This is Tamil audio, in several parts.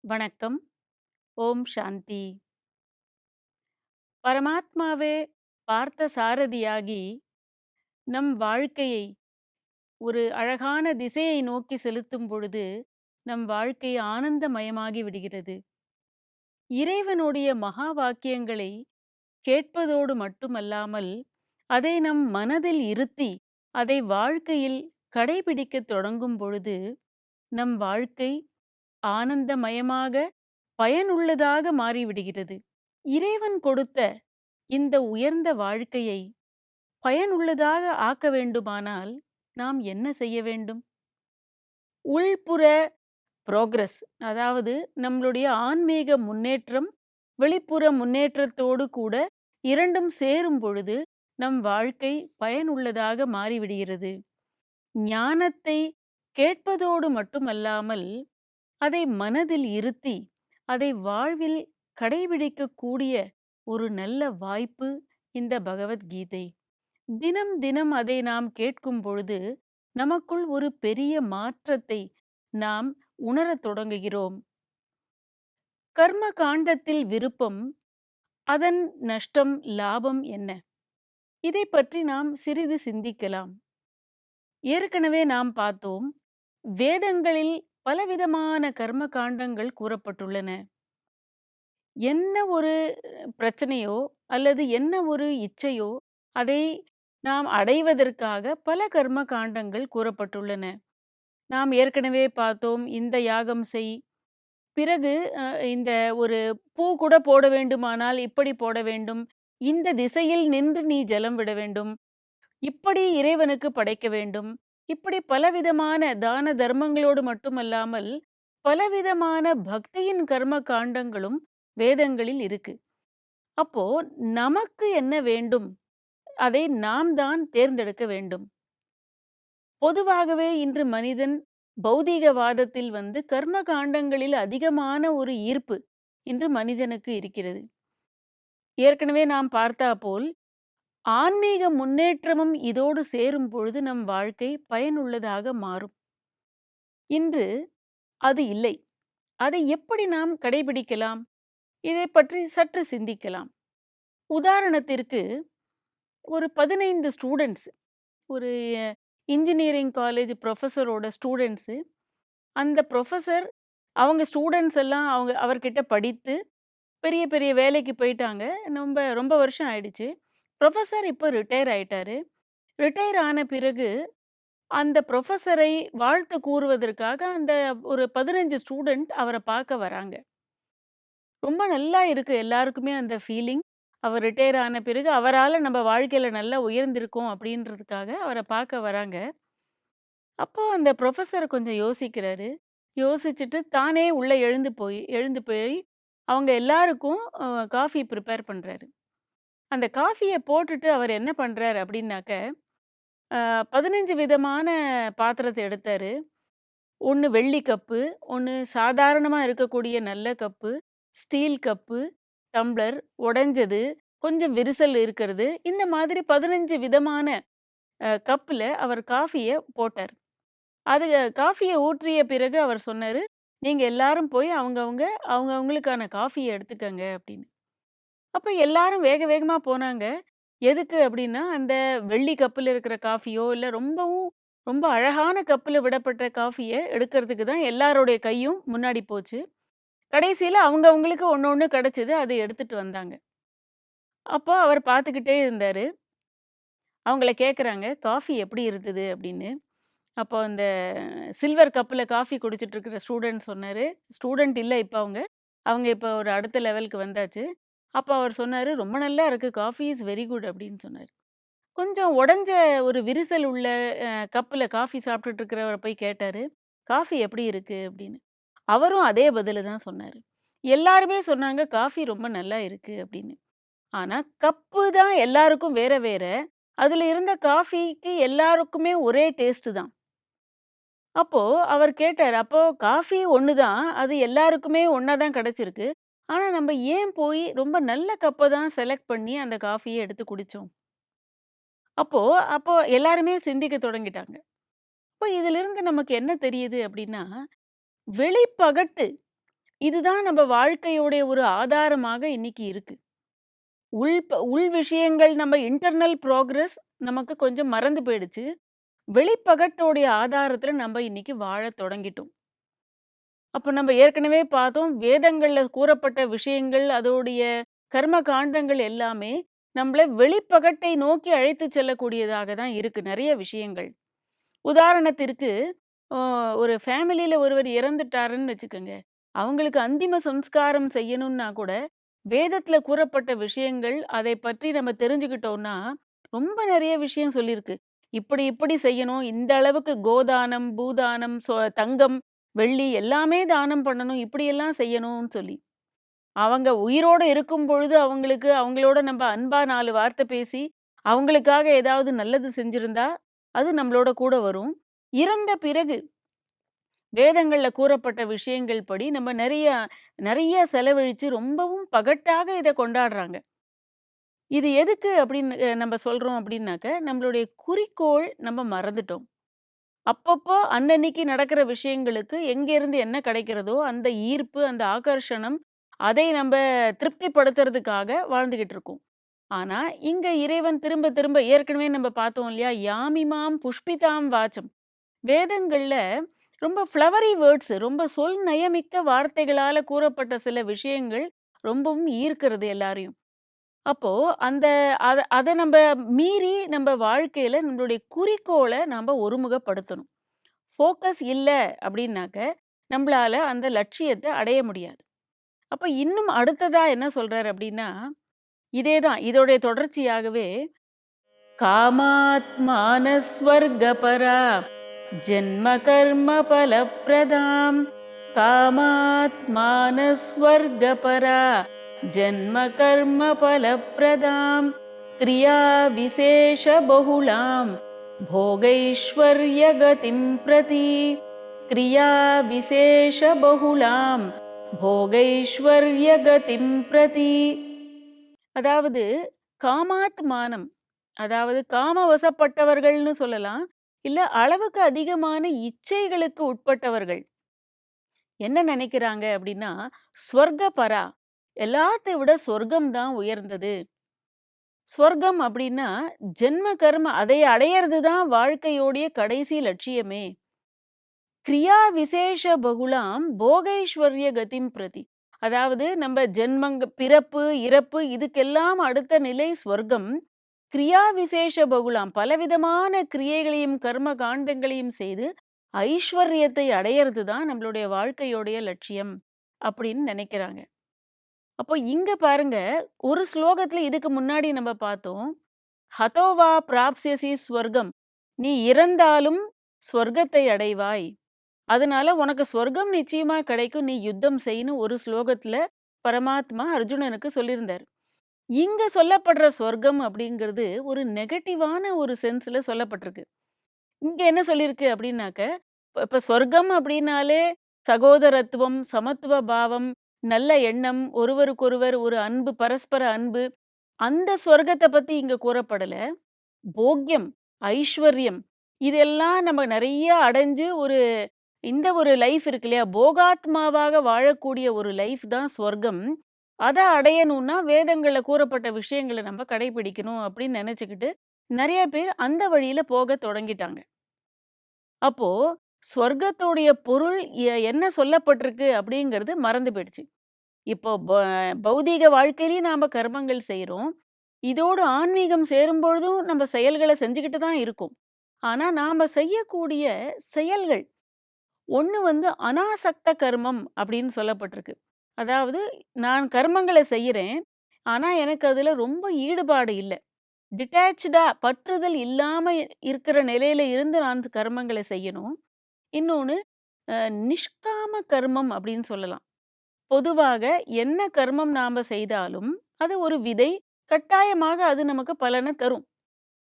வணக்கம். ஓம் சாந்தி. பரமாத்மாவே பார்த்த சாரதியாகி நம் வாழ்க்கையை ஒரு அழகான திசையை நோக்கி செலுத்தும் பொழுது நம் வாழ்க்கை ஆனந்தமயமாகி விடுகிறது. இறைவனுடைய மகா வாக்கியங்களை கேட்பதோடு மட்டுமல்லாமல் அதை நம் மனதில் இருத்தி அதை வாழ்க்கையில் கடைபிடிக்க தொடங்கும் பொழுது நம் வாழ்க்கை ஆனந்தமயமாக பயனுள்ளதாக மாறிவிடுகிறது. இறைவன் கொடுத்த இந்த உயர்ந்த வாழ்க்கையை பயனுள்ளதாக ஆக்க வேண்டுமானால் நாம் என்ன செய்ய வேண்டும்? உள்புற ப்ரோக்ரஸ் அதாவது நம்மளுடைய ஆன்மீக முன்னேற்றம் வெளிப்புற முன்னேற்றத்தோடு கூட இரண்டும் சேரும் பொழுது நம் வாழ்க்கை பயனுள்ளதாக மாறிவிடுகிறது. ஞானத்தை கேட்பதோடு மட்டுமல்லாமல் அதை மனதில் இருத்தி அதை வாழ்வில் கடைபிடிக்கக்கூடிய ஒரு நல்ல வாய்ப்பு இந்த பகவத்கீதை. தினம் தினம் அதை நாம் கேட்கும் பொழுது நமக்குள் ஒரு பெரிய மாற்றத்தை நாம் உணரத் தொடங்குகிறோம். கர்ம காண்டத்தில் விருப்பம் அதன் நஷ்டம் லாபம் என்ன? இதை பற்றி நாம் சிறிது சிந்திக்கலாம். ஏற்கனவே நாம் பார்த்தோம் வேதங்களில் பலவிதமான கர்ம காண்டங்கள் கூறப்பட்டுள்ளன. என்ன ஒரு பிரச்சனையோ அல்லது என்ன ஒரு இச்சையோ அதை நாம் அடைவதற்காக பல கர்ம காண்டங்கள் கூறப்பட்டுள்ளன. நாம் ஏற்கனவே பார்த்தோம் இந்த யாகம் செய். பிறகு அஹ், இந்த ஒரு பூ கூட போட வேண்டுமானால் இப்படி போட வேண்டும். இந்த திசையில் நின்று நீ ஜலம் விட வேண்டும். இப்படி இறைவனுக்கு படைக்க வேண்டும். இப்படி பலவிதமான தான தர்மங்களோடு மட்டுமல்லாமல் பலவிதமான பக்தியின் கர்ம காண்டங்களும் வேதங்களில் இருக்கு. அப்போ நமக்கு என்ன வேண்டும்? அதை நாம் தான் தேர்ந்தெடுக்க வேண்டும். பொதுவாகவே இன்று மனிதன் பௌதீகவாதத்தில் வந்து கர்ம காண்டங்களில் அதிகமான ஒரு ஈர்ப்பு இன்று மனிதனுக்கு இருக்கிறது. ஏற்கனவே நாம் பார்த்தா போல் ஆன்மீக முன்னேற்றமும் இதோடு சேரும் பொழுது நம் வாழ்க்கை பயனுள்ளதாக மாறும். இன்று அது இல்லை. அதை எப்படி நாம் கடைபிடிக்கலாம்? இதை பற்றி சற்று சிந்திக்கலாம். உதாரணத்திற்கு ஒரு பதினைந்து ஸ்டூடெண்ட்ஸ் ஒரு இன்ஜினியரிங் காலேஜ் ப்ரொஃபஸரோட ஸ்டூடெண்ட்ஸு அந்த ப்ரொஃபஸர் அவங்க ஸ்டூடெண்ட்ஸ் எல்லாம் அவங்க அவர்கிட்ட படித்து பெரிய பெரிய வேலைக்கு போயிட்டாங்க. ரொம்ப ரொம்ப வருஷம் ஆயிடுச்சு. ப்ரொஃபஸர் இப்போ ரிட்டையர் ஆயிட்டாரு. ரிட்டையர் ஆன பிறகு அந்த ப்ரொஃபஸரை வாழ்த்து கூறுவதற்காக அந்த ஒரு பதினஞ்சு ஸ்டூடெண்ட் அவரை பார்க்க வராங்க. ரொம்ப நல்லா இருக்குது எல்லாருக்குமே அந்த ஃபீலிங் அவர் ரிட்டையர் ஆன பிறகு அவரால் நம்ம வாழ்க்கையில் நல்லா உயர்ந்திருக்கோம் அப்படின்றதுக்காக அவரை பார்க்க வராங்க. அப்போ அந்த ப்ரொஃபஸர் கொஞ்சம் யோசிக்கிறாரு. யோசிச்சுட்டு தானே உள்ளே எழுந்து போய் எழுந்து போய் அவங்க எல்லாருக்கும் காஃபி ப்ரிப்பேர் பண்ணுறாரு அந்த காஃபியை போட்டுட்டு அவர் என்ன பண்ணுறாரு அப்படின்னாக்க பதினஞ்சு விதமான பாத்திரத்தை எடுத்தார். ஒன்று வெள்ளி கப்பு ஒன்று சாதாரணமாக இருக்கக்கூடிய நல்ல கப்பு ஸ்டீல் கப்பு டம்ளர் உடைஞ்சது கொஞ்சம் விரிசல் இருக்கிறது. இந்த மாதிரி பதினஞ்சு விதமான கப்பில் அவர் காஃபியை போட்டார். அது காஃபியை ஊற்றிய பிறகு அவர் சொன்னார் நீங்கள் எல்லாரும் போய் அவங்கவுங்க அவங்கவுங்களுக்கான காஃபியை எடுத்துக்கங்க அப்படின்னு. அப்போ எல்லாரும் வேக வேகமாக போனாங்க. எதுக்கு அப்படின்னா அந்த வெள்ளி கப்பில் இருக்கிற காஃபியோ இல்லை ரொம்பவும் ரொம்ப அழகான கப்பில் விடப்பட்ட காஃபியை எடுக்கிறதுக்கு தான் எல்லாருடைய கையும் முன்னாடி போச்சு. கடைசியில் அவங்க அவங்களுக்கு ஒன்று ஒன்று கிடச்சிது அதை எடுத்துகிட்டு வந்தாங்க. அப்போ அவர் பார்த்துக்கிட்டே இருந்தார். அவங்கள கேட்குறாங்க காஃபி எப்படி இருந்தது அப்படின்னு. அப்போ அந்த சில்வர் கப்பில் காஃபி குடிச்சிட்ருக்கிற ஸ்டூடெண்ட் சொன்னார். ஸ்டூடெண்ட் இல்லை இப்போ அவங்க. அவங்க இப்போ ஒரு அடுத்த லெவலுக்கு வந்தாச்சு. அப்போ அவர் சொன்னார் ரொம்ப நல்லா இருக்குது காஃபி இஸ் வெரி குட். அப்படின்னு சொன்னார். கொஞ்சம் உடஞ்ச ஒரு விரிசல் உள்ள கப்பில் காஃபி சாப்பிட்டுட்டு இருக்கிறவரை போய் கேட்டார் காஃபி எப்படி இருக்குது அப்படின்னு. அவரும் அதே பதில் தான் சொன்னார் எல்லாருமே சொன்னாங்க காஃபி ரொம்ப நல்லா இருக்குது அப்படின்னு. ஆனால் கப்பு தான் எல்லாருக்கும் வேற வேற. அதில் இருந்த காஃபிக்கு எல்லாருக்குமே ஒரே டேஸ்ட்டு தான். அப்போது அவர் கேட்டார் அப்போது காஃபி ஒன்று தான். அது எல்லாருக்குமே ஒன்றா தான் கிடச்சிருக்கு ஆனால் நம்ம ஏன் போய் ரொம்ப நல்ல கப்பை தான் செலக்ட் பண்ணி அந்த காஃபியை எடுத்து குடித்தோம் அப்போது அப்போது எல்லாருமே சிந்திக்க தொடங்கிட்டாங்க. இப்போ இதிலிருந்து நமக்கு என்ன தெரியுது அப்படின்னா, வெளிப்பகட்டு இதுதான் நம்ம வாழ்க்கையோடைய ஒரு ஆதாரமாக இன்னைக்கு இருக்கு. உள் ப உள் விஷயங்கள் நம்ம இன்டர்னல் ப்ரோக்ரஸ் நமக்கு கொஞ்சம் மறந்து போயிடுச்சு. வெளிப்பகட்டோடைய ஆதாரத்தில் நம்ம இன்னைக்கு வாழத் தொடங்கிட்டோம். அப்போ நம்ம ஏற்கனவே பார்த்தோம், வேதங்கள்ல கூறப்பட்ட விஷயங்கள், அதோடைய கர்ம காண்டங்கள் எல்லாமே நம்மள வெளிப்பகட்டை நோக்கி அழைத்து செல்லக்கூடியதாக தான் இருக்கு நிறைய விஷயங்கள். உதாரணத்திற்கு, ஒரு ஃபேமிலில ஒருவர் இறந்துட்டாருன்னு வச்சுக்கோங்க அவங்களுக்கு அந்திம சம்ஸ்காரம் செய்யணும்னா கூட, வேதத்துல கூறப்பட்ட விஷயங்கள், அதை பற்றி நம்ம தெரிஞ்சுக்கிட்டோம்னா, ரொம்ப நிறைய விஷயம் சொல்லியிருக்கு. இப்படி இப்படி செய்யணும். இந்த அளவுக்கு கோதானம், பூதானம், சொ தங்கம், வெள்ளி எல்லாமே தானம் பண்ணணும். இப்படியெல்லாம் செய்யணும்னு சொல்லி. அவங்க உயிரோட இருக்கும் பொழுது அவங்களுக்கு அவங்களோட நம்ம அன்பா நாலு வார்த்தை பேசி, அவங்களுக்காக ஏதாவது நல்லது செஞ்சுருந்தா அது நம்மளோட கூட வரும். இறந்த பிறகு வேதங்களில் கூறப்பட்ட விஷயங்கள் படி நம்ம நிறைய நிறைய செலவழித்து ரொம்பவும் பகட்டாக இதை கொண்டாடுறாங்க. இது எதுக்கு அப்படின்னு நம்ம சொல்கிறோம் அப்படின்னாக்க, நம்மளுடைய குறிக்கோள் நம்ம மறந்துட்டோம். அப்பப்போ அன்னன்னைக்கு நடக்கிற விஷயங்களுக்கு எங்கேருந்து என்ன கிடைக்கிறதோ, அந்த ஈர்ப்பு, அந்த ஆகர்ஷணம், அதை நம்ம திருப்திப்படுத்துறதுக்காக வாழ்ந்துக்கிட்டு இருக்கோம். ஆனால் இங்கே இறைவன் திரும்ப திரும்ப ஏற்கனவே நம்ம பார்த்தோம் இல்லையா? யாமிமாம் புஷ்பிதாம் வாச்சம். வேதங்களில் ரொம்ப ஃப்ளவரி வேர்ட்ஸ் ரொம்ப சொல் நயமிக்க வார்த்தைகளால் கூறப்பட்ட சில விஷயங்கள் ரொம்பவும் ஈர்க்கிறது எல்லாரையும். அப்போது அந்த அதை அதை நம்ம மீறி நம்ம வாழ்க்கையில் நம்மளுடைய குறிக்கோளை நம்ம ஒருமுகப்படுத்தணும். ஃபோக்கஸ் இல்லை அப்படின்னாக்க, நம்மளால் அந்த லட்சியத்தை அடைய முடியாது. அப்போ இன்னும் அடுத்ததாக என்ன சொல்கிறார் அப்படின்னா, இதே தான் இதோடைய தொடர்ச்சியாகவே, "காமாத்மான ஸ்வர்கபரா जन्मकर्मफलप्रदां कामात्मानस्वर्गपरा जन्मकर्मफलप्रदां क्रियाविशेषबहुलां भोगैश्वर्यगतिं प्रति क्रियाविशेषबहुलां भोगैश्वर्यगतिं प्रति அதாவது காமாத்மானம் அதாவது காம வசப்பட்டவர்கள்னு சொல்லலாம் இல்ல அளவுக்கு அதிகமான இச்சைகளுக்கு உட்பட்டவர்கள். என்ன நினைக்கிறாங்க அப்படின்னா, ஸ்வர்க பரா எல்லாத்தை விட சொர்க்கம் தான் உயர்ந்தது. சொர்க்கம் அப்படின்னா, ஜென்ம கர்ம அதை அடையிறது தான் வாழ்க்கையோடைய கடைசி லட்சியமே. கிரியா விசேஷ பகுளாம் போகைஸ்வர்ய கதிம் பிரதி. அதாவது நம்ம ஜென்மங்க பிறப்பு, இறப்பு இதுக்கெல்லாம் அடுத்த நிலை சொர்க்கம். கிரியா விசேஷ பகுலாம் பலவிதமான கிரியைகளையும், கர்ம காண்டங்களையும் செய்து ஐஸ்வர்யத்தை அடையிறது தான் நம்மளுடைய வாழ்க்கையோடைய லட்சியம் அப்படின்னு நினைக்கிறாங்க. அப்போ இங்க பாருங்க, ஒரு ஸ்லோகத்துல இதுக்கு முன்னாடி நம்ம பார்த்தோம். "ஹதோவா பிராப்சியசி ஸ்வர்கம்" நீ இறந்தாலும் ஸ்வர்க்கத்தை அடைவாய். அதனால உனக்கு சொர்க்கம் நிச்சயமா கிடைக்கும். நீ யுத்தம் செய்யணும் ஒரு ஸ்லோகத்துல பரமாத்மா அர்ஜுனனுக்கு சொல்லியிருந்தார் இங்க சொல்லப்படுற சொர்க்கம் அப்படிங்கிறது ஒரு நெகட்டிவான ஒரு சென்ஸ்ல சொல்லப்பட்டிருக்கு. இங்க என்ன சொல்லியிருக்கு அப்படின்னாக்க, இப்ப இப்ப சொர்க்கம் அப்படின்னாலே சகோதரத்துவம், சமத்துவ பாவம், நல்ல எண்ணம், ஒருவருக்கொருவர் ஒரு அன்பு, பரஸ்பர அன்பு. அந்த சொர்க்கத்த பத்தி இங்க கூறப்படல. போக்கியம் ஐஸ்வர்யம் இதெல்லாம் நம்ம நிறைய அடைஞ்சு ஒரு இந்த ஒரு லைஃப் இருக்கு இல்லையா? போகாத்மாவாக வாழக்கூடிய ஒரு லைஃப் தான் சொர்க்கம். அத அடையணும்னா வேதங்கள்ல கூறப்பட்ட விஷயங்கள நம்ம கடைபிடிக்கணும் அப்படின்னு நெனச்சுக்கிட்டு, நெறைய பேர் அந்த வழியில போகத் தொடங்கிட்டாங்க. அப்போ சொர்க்கத்தோடைய பொருள் எ என்ன சொல்லப்பட்டிருக்கு அப்படிங்கிறது மறந்து போயிடுச்சு. இப்போ ப பௌதீக வாழ்க்கையிலயும் நாம கர்மங்கள் செய்றோம். இதோடு ஆன்மீகம் சேரும்பொழுதும் நம்ம செயல்கள செஞ்சுகிட்டு தான் இருக்கோம். ஆனா நாம செய்யக்கூடிய செயல்கள், ஒண்ணு வந்து அனாசக்த கர்மம் அப்படின்னு சொல்லப்பட்டிருக்கு. அதாவது நான் கர்மங்களை செய்யறேன். ஆனா எனக்கு அதுல ரொம்ப ஈடுபாடு இல்ல. டிட்டாச்டா பற்றுதல் இல்லாம இருக்கிற நிலையில இருந்து நான் கர்மங்களை செய்யணும். இன்னொன்னு நிஷ்காம கர்மம் அப்படின்னு சொல்லலாம். பொதுவாக என்ன கர்மம் நாம செய்தாலும், அது ஒரு விதை. கட்டாயமாக அது நமக்கு பலனை தரும்.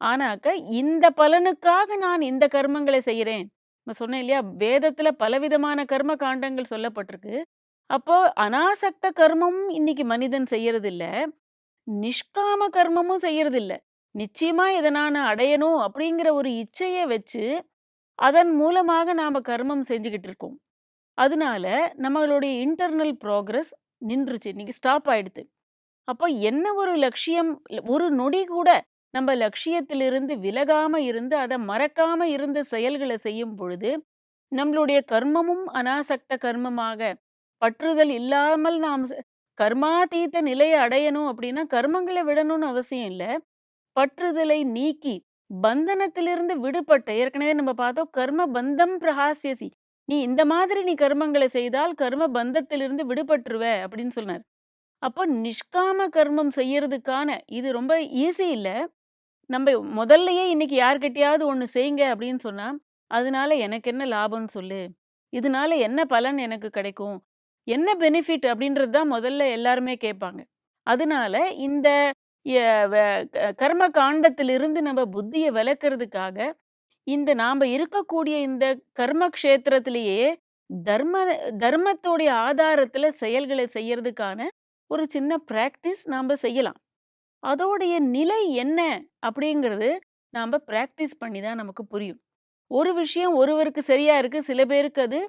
ஆனாக்க, இந்த பலனுக்காக நான் இந்த கர்மங்களை செய்கிறேன் நம்ம சொன்னேன் இல்லையா? வேதத்துல பலவிதமான கர்ம காண்டங்கள் சொல்லப்பட்டிருக்கு. அப்போ அனாசக்த கர்மமும் இன்னைக்கு மனிதன் செய்யறதில்ல. நிஷ்காம கர்மமும் செய்யறதில்ல. நிச்சயமா இதை நான் அடையணும் அப்படிங்கிற ஒரு இச்சையை வச்சு, அதன் மூலமாக நாம கர்மம் செஞ்சுக்கிட்டு இருக்கோம். அதனால நம்மளுடைய இன்டர்னல் ப்ராக்ரஸ் நின்றுச்சு. இன்னைக்கு ஸ்டாப் ஆயிடுது அப்போ என்ன ஒரு லட்சியம் ஒரு நொடி கூட நம்ம லட்சியத்திலிருந்து விலகாம இருந்து, அதை மறக்காம இருந்து செயல்களை செய்யும் பொழுது, நம்மளுடைய கர்மமும் அனாசக்த கர்மமாக பற்றுதல் இல்லாமல் நாம் கர்மாதீத்த கர்மாதீத அடையணும் அப்படின்னா, கர்மங்களை விடணும்னு அவசியம் இல்ல. பற்றுதலை நீக்கி, பந்தனத்திலிருந்து விடுபட்ட ஏற்கனவே நம்ம பார்த்தோம், கர்ம பந்தம் பிரகாசியசி நீ இந்த மாதிரி நீ கர்மங்களை செய்தால், கர்ம பந்தத்திலிருந்து விடுபட்டுருவ அப்படின்னு சொன்னார். அப்போ நிஷ்காம கர்மம் செய்யறதுக்கான இது ரொம்ப ஈஸி இல்ல. நம்ம முதல்லயே இன்னைக்கு யார்கிட்டயாவது ஒண்ணு செய்யுங்க அப்படின்னு சொன்னா, அதனால எனக்கு என்ன லாபம்னு சொல்லு. இதனால என்ன பலன் எனக்கு கிடைக்கும்? என்ன பெனிஃபிட் அப்படின்றது தான் முதல்ல எல்லாருமே கேட்பாங்க. அதனால இந்த கர்ம காண்டத்திலிருந்து நம்ம புத்தியை விளக்குறதுக்காக இந்த நாம இருக்கக்கூடிய இந்த கர்ம கஷேத்திரத்திலேயே தர்ம தர்மத்தோடைய ஆதாரத்துல செயல்களை செய்யறதுக்கான ஒரு சின்ன பிராக்டிஸ் நாம செய்யலாம். அதோடைய நிலை என்ன அப்படிங்கிறது நாம பிராக்டிஸ் பண்ணி தான் நமக்கு புரியும். ஒரு விஷயம் ஒருவருக்கு சரியா இருக்கு. சில பேருக்கு அது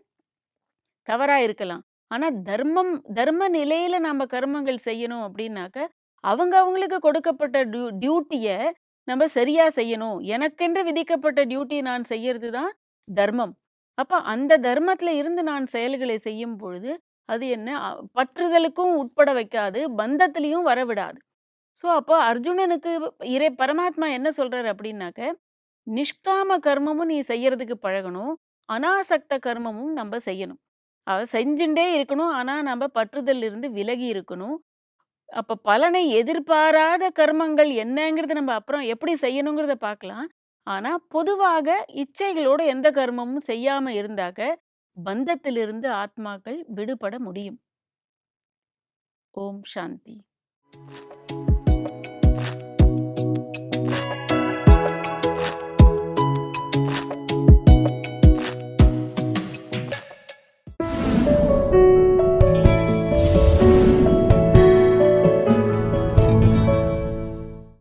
தவறாக இருக்கலாம். ஆனா தர்மம் தர்ம நிலையில நாம கர்மங்கள் செய்யணும் அப்படின்னாக்க, அவங்க அவங்களுக்கு கொடுக்கப்பட்ட டியூ டியூட்டியை நம்ம சரியா செய்யணும். எனக்கென்று விதிக்கப்பட்ட டியூட்டி நான் செய்யறது தான் தர்மம். அப்ப அந்த தர்மத்துல இருந்து நான் செயல்களை செய்யும் பொழுது, அது என்ன பற்றுதலுக்கும் உட்பட வைக்காது. பந்தத்திலையும் வரவிடாது ஸோ, அப்போ அர்ஜுனனுக்கு இறை பரமாத்மா என்ன சொல்றாரு அப்படின்னாக்க, நிஷ்காம கர்மமும் நீ செய்யறதுக்கு பழகணும். அனாசக்த கர்மமும் நம்ம செய்யணும். அத செஞ்சுண்டே இருக்கணும். ஆனா, நம்ம பற்றுதல்ல இருந்து விலகி இருக்கணும். அப்ப பலனை எதிர்பாராத கர்மங்கள் என்னங்கிறத நம்ம அப்புறம் எப்படி செய்யணுங்கிறத பார்க்கலாம். ஆனா, பொதுவாக இச்சைகளோட எந்த கர்மமும் செய்யாம இருந்தாக்க, பந்தத்திலிருந்து ஆத்மாக்கள் விடுபட முடியும். ஓம் சாந்தி.